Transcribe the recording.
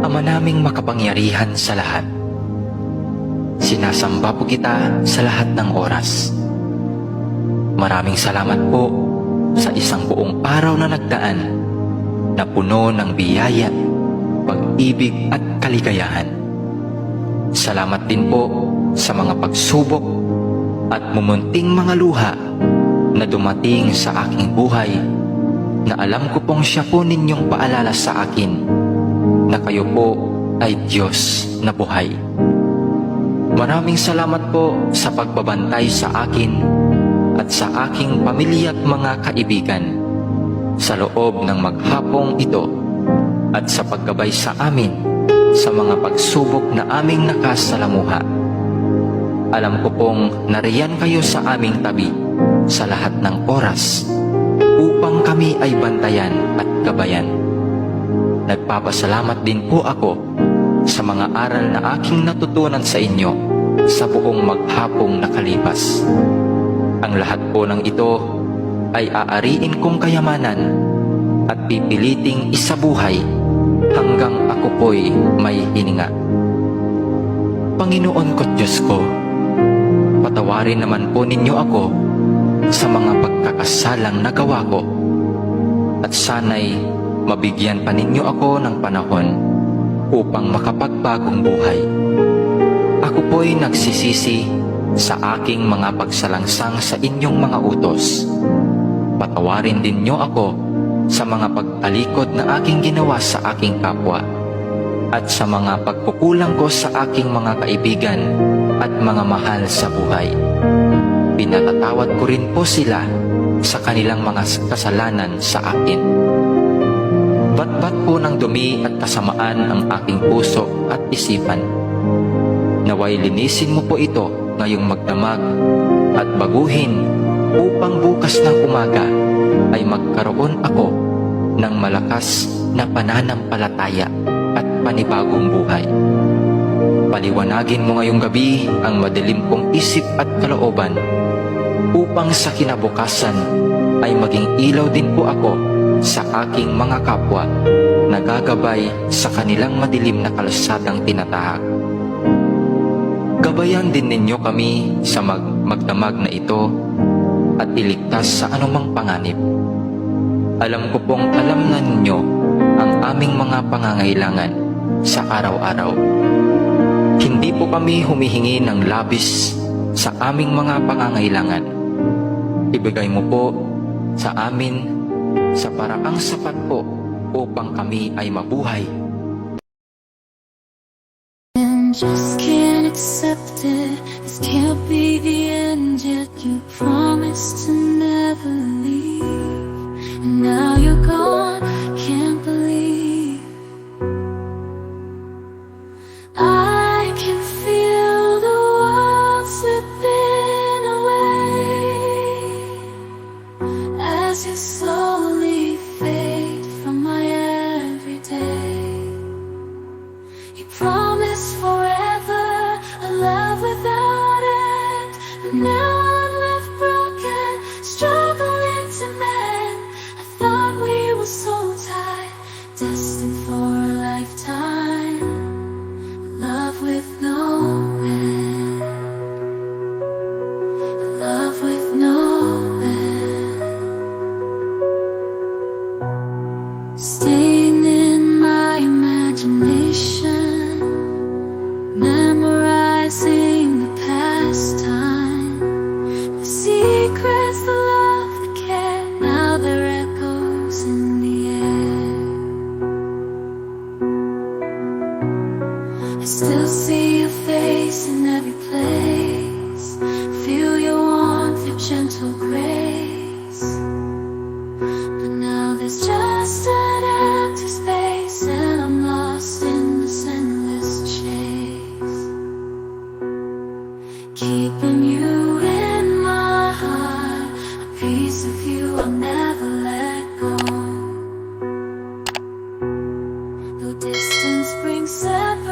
Ama naming makapangyarihan sa lahat. Sinasamba po kita sa lahat ng oras. Maraming salamat po sa isang buong araw na nagdaan na puno ng biyaya, pag-ibig at kaligayahan. Salamat din po sa mga pagsubok at mumunting mga luha na dumating sa aking buhay na alam ko pong siya po ninyong paalala sa akin na kayo po ay Diyos na buhay. Maraming salamat po sa pagbabantay sa akin at sa aking pamilya at mga kaibigan sa loob ng maghapong ito at sa paggabay sa amin sa mga pagsubok na aming nakasalamuha. Alam ko pong nariyan kayo sa aming tabi sa lahat ng oras upang kami ay bantayan at gabayan. Nagpapasalamat din po ako sa mga aral na aking natutunan sa inyo sa buong maghapong nakalipas. Ang lahat po ng ito ay aariin kong kayamanan at pipiliting isabuhay hanggang ako po'y may hininga. Panginoon ko Diyos ko, patawarin naman po ninyo ako sa mga pagkakasalang nagawa ko at sana'y mabigyan pa ninyo ako ng panahon upang makapagbagong buhay. Ako po'y nagsisisi sa aking mga pagsalangsang sa inyong mga utos. Patawarin din niyo ako sa mga pagtalikod na aking ginawa sa aking kapwa at sa mga pagkukulang ko sa aking mga kaibigan at mga mahal sa buhay. Pinatatawad ko rin po sila sa kanilang mga kasalanan sa akin. Batbat po ng dumi at kasamaan ang aking puso at isipan. Naway linisin mo po ito ngayong magdamag at baguhin upang bukas ng umaga ay magkaroon ako ng malakas na pananampalataya at panibagong buhay. Paliwanagin mo ngayong gabi ang madilim kong isip at kalooban upang sa kinabukasan ay maging ilaw din po ako sa aking mga kapwa na gagabay sa kanilang madilim na kalsadang tinatahak. Gabayan din ninyo kami sa mag magdamag na ito at iligtas sa anumang panganib. Alam ko pong alam na ninyo ang aming mga pangangailangan sa araw-araw. Hindi po kami humihingi ng labis sa aming mga pangangailangan. Ibigay mo po sa amin sa paraang sapat po upang kami ay mabuhay just can't accept it. This can't be the end yet. You promised to never leave. Staying in my imagination, memorizing the past time, the secrets, the love, the care. Now they're echoes in the air. I still see your face in every place, feel your warmth, your gentle grace. seven.